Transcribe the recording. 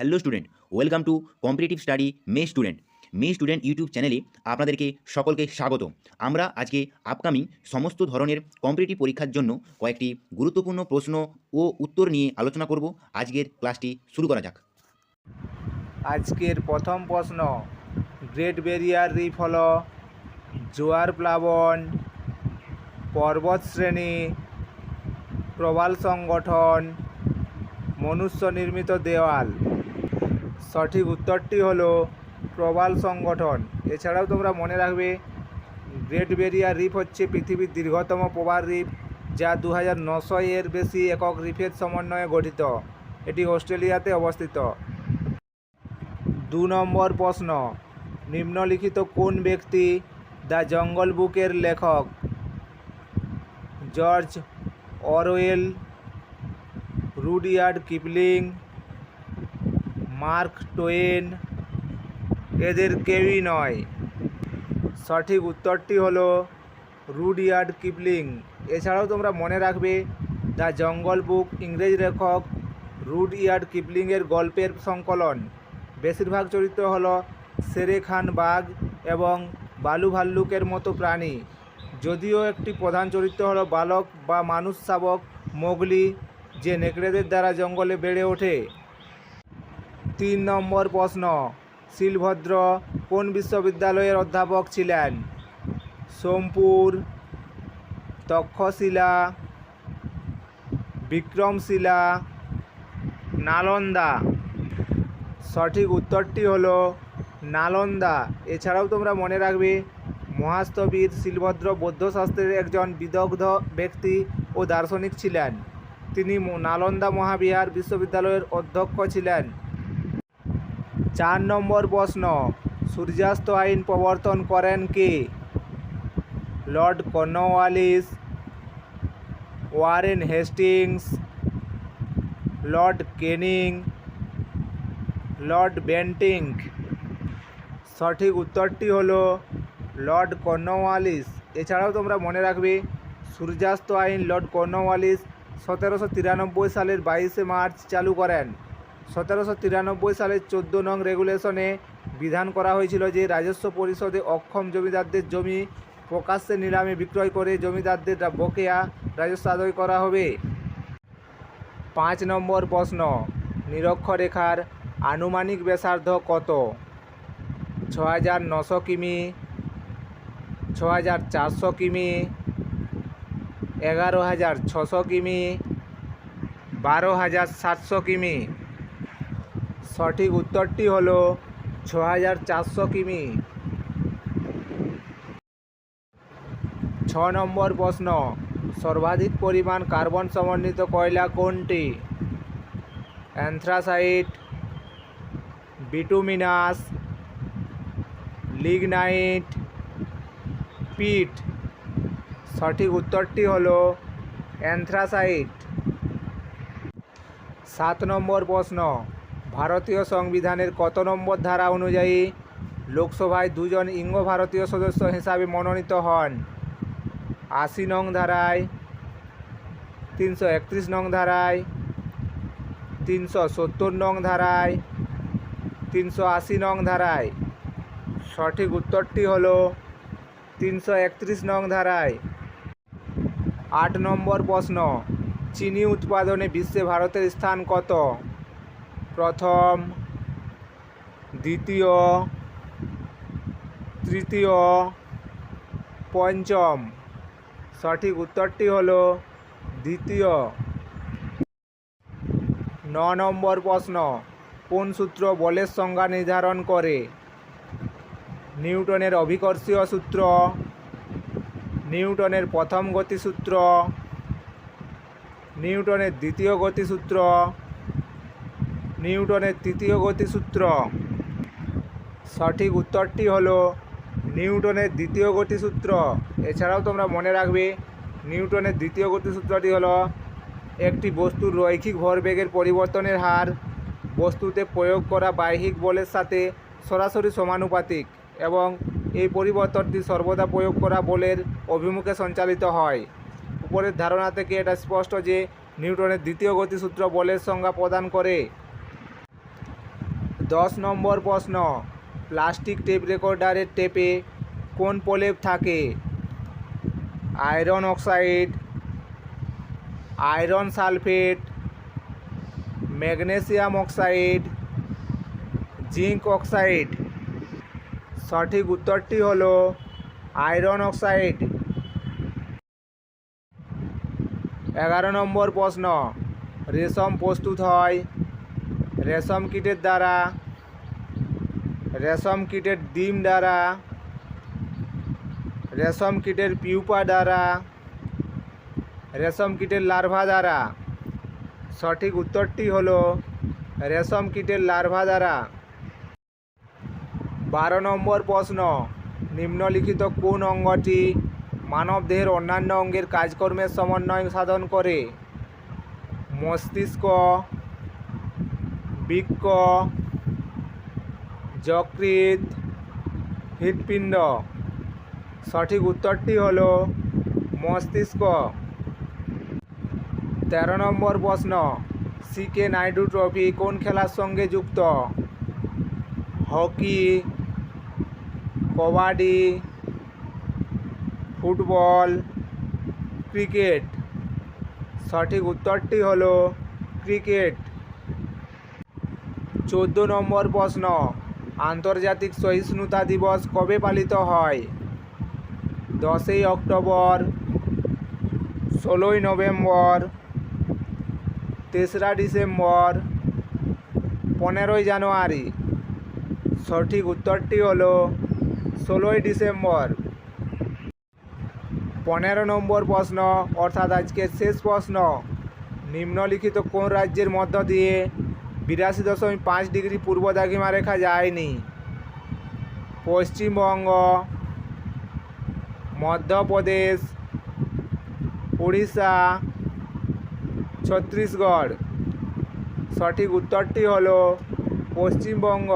Hello student welcome to competitive study my student my student YouTube চ্যানেলে আপনাদেরকে সকলকে স্বাগত। আমরা আজকে আপকামিং সমস্ত ধরনের কম্পিটিটিভ পরীক্ষার জন্য কয়েকটি গুরুত্বপূর্ণ প্রশ্ন ও উত্তর নিয়ে আলোচনা করব। আজকের ক্লাসটি শুরু করা যাক। আজকের প্রথম প্রশ্ন গ্রেট ব্যারিয়ার রিফ জোয়ার প্লাবন পর্বত শ্রেণি প্রবাল সংগঠন মনুষ্য নির্মিত দেওয়াল। সঠিক উত্তরটি হলো প্রবাল সংগঠন। এছাড়াও তোমরা মনে রাখবে, গ্রেট ব্যারিয়ার রিফ হচ্ছে পৃথিবীর দীর্ঘতম প্রবাল রিফ, যা দু হাজার এর বেশি একক রিফের সমন্বয়ে গঠিত। এটি অস্ট্রেলিয়াতে অবস্থিত। দু নম্বর প্রশ্ন, নিম্নলিখিত কোন ব্যক্তি দ্য জঙ্গল বুকের লেখক? George Orwell, Rudyard Kipling Mark Twain, এদের কেউই নয়। সঠিক উত্তরটি হলো রুডিয়ার্ড কিপলিং। এছাড়াও তোমরা মনে রাখবে, দ্য জঙ্গল বুক ইংরেজ লেখক রুডইয়ার্ড কিপলিংয়ের গল্পের সংকলন। বেশিরভাগ চরিত্র হল শেরে খান বাঘ এবং বালু ভাল্লুকের মতো প্রাণী। যদিও একটি প্রধান চরিত্র হলো বালক বা মানুষ শাবক মোগলি, যে নেকড়েদের দ্বারা জঙ্গলে বেড়ে ওঠে। তিন নম্বর প্রশ্ন, শিলভদ্র কোন বিশ্ববিদ্যালয়ের অধ্যাপক ছিলেন? সোমপুর, তক্ষশিলা, বিক্রমশিলা, নালন্দা। সঠিক উত্তরটি হলো নালন্দা। এছাড়াও তোমরা মনে রাখবে, মহাস্তবীর শিলভদ্র বৌদ্ধশাস্ত্রের একজন বিদগ্ধ ব্যক্তি ও দার্শনিক ছিলেন। তিনি নালন্দা মহাবিহার বিশ্ববিদ্যালয়ের অধ্যক্ষ ছিলেন। চার নম্বর প্রশ্ন, সূর্যাস্ত আইন প্রবর্তন করেন কে? Lord Cornwallis, Warren Hastings, Lord Canning, Lord Bentinck. সঠিক উত্তরটি হলো লর্ড কর্নওয়ালিস। এছাড়াও তোমরা মনে রাখবে, সূর্যাস্ত আইন লর্ড কর্নওয়ালিস সতেরোশো তিরানব্বই সালের বাইশে মার্চ চালু করেন। সতেরোশো তিরানব্বই সালের চোদ্দ নং রেগুলেশনে বিধান করা হয়েছিল যে রাজস্ব পরিষদে অক্ষম জমিদারদের জমি প্রকাশ্যে নিলামে বিক্রয় করে জমিদারদের বকেয়া রাজস্ব আদায় করা হবে। পাঁচ নম্বর প্রশ্ন, নিরক্ষরেখার আনুমানিক ব্যাসার্ধ কত? ছ হাজার নশো কিমি ছ হাজার চারশো কিমি, এগারো হাজার ছশো কিমি, বারো হাজার সাতশো কিমি। সঠিক উত্তরটি হল ছ হাজার চারশো কিমি। ছ নম্বর প্রশ্ন, সর্বাধিক পরিমাণ কার্বন সমন্বিত কয়লা কোনটি? Anthracite, bituminous, lignite, peat. সঠিক উত্তরটি হল অ্যান্থ্রাসাইট। সাত নম্বর প্রশ্ন ভারতীয় সংবিধানের কত নম্বর ধারা অনুযায়ী লোকসভায় দুজন ইঙ্গ ভারতীয় সদস্য হিসাবে মনোনীত হন? আশি নং ধারায়, তিনশো একত্রিশ নং ধারায়, তিনশো সত্তর নং ধারায়, তিনশো আশি নং ধারায়। সঠিক উত্তরটি হল তিনশো একত্রিশ নং ধারায়। আট নম্বর প্রশ্ন, চিনি উৎপাদনে বিশ্বে ভারতের স্থান কত? প্রথম, দ্বিতীয়, তৃতীয়, পঞ্চম। সঠিক উত্তরটি হল দ্বিতীয়। ন নম্বর প্রশ্ন, কোন সূত্র বলের সংজ্ঞা নির্ধারণ করে? নিউটনের অভিকর্ষীয় সূত্র, নিউটনের প্রথম গতিসূত্র, নিউটনের দ্বিতীয় গতিসূত্র নিউটনের তৃতীয় গতিসূত্র। সঠিক উত্তরটি হলো নিউটনের দ্বিতীয় গতিসূত্র। এছাড়াও তোমরা মনে রাখবে, নিউটনের দ্বিতীয় গতিসূত্রটি হলো একটি বস্তুর রৈখিক ভরবেগের পরিবর্তনের হার, বস্তুতে প্রয়োগ করা বাহ্যিক বলের সাথে সরাসরি সমানুপাতিক এবং এই পরিবর্তনটি সর্বদা প্রয়োগ করা বলের অভিমুখে সঞ্চালিত হয়। উপরের ধারণা থেকে এটা স্পষ্ট যে নিউটনের দ্বিতীয় গতিসূত্র বলের সংজ্ঞা প্রদান করে। দশ নম্বর প্রশ্ন, প্লাস্টিক টেপ রেকর্ডারের টেপে কোন প্রলেপ থাকে? Iron oxide, iron sulphate, magnesium oxide, zinc oxide. সঠিক উত্তরটি হলো আয়রন অক্সাইড। এগারো নম্বর প্রশ্ন, রেশম প্রস্তুত হয় রেশম কীটের দ্বারা, রেশম কীটের ডিম দ্বারা, রেশম কীটের পিউপা দ্বারা, রেশম কীটের লার্ভা দ্বারা। সঠিক উত্তরটি হলো রেশম কীটের লার্ভা দ্বারা। বারো নম্বর প্রশ্ন, নিম্নলিখিত কোন অঙ্গটি মানবদেহের অন্যান্য অঙ্গের কাজকর্মের সমন্বয় সাধন করে? মস্তিষ্ক বৃক্ক যকৃত হৃৎপিণ্ড। সঠিক উত্তরটি হল মস্তিষ্ক। তেরো নম্বর প্রশ্ন, সিকে নাইডু ট্রফি কোন খেলার সঙ্গে যুক্ত? Hockey, kabaddi, football, cricket. সঠিক উত্তরটি হলো ক্রিকেট। চোদ্দ নম্বর প্রশ্ন, আন্তর্জাতিক সহিষ্ণুতা দিবস কবে পালিত হয়? দশই অক্টোবর, ষোলোই নভেম্বর, তেসরা ডিসেম্বর, পনেরোই জানুয়ারি। সঠিক উত্তরটি হলো ষোলোই ডিসেম্বর। পনেরো নম্বর প্রশ্ন, অর্থাৎ আজকের শেষ প্রশ্ন, নিম্নলিখিত কোন রাজ্যের মধ্য দিয়ে বিরাশি দশমিক পাঁচ ডিগ্রি পূর্ব দাগিমা রেখা যায়নি। পশ্চিমবঙ্গ, মধ্যপ্রদেশ, উড়িষ্যা, ছত্তিশগড়। সঠিক উত্তরটি হল পশ্চিমবঙ্গ।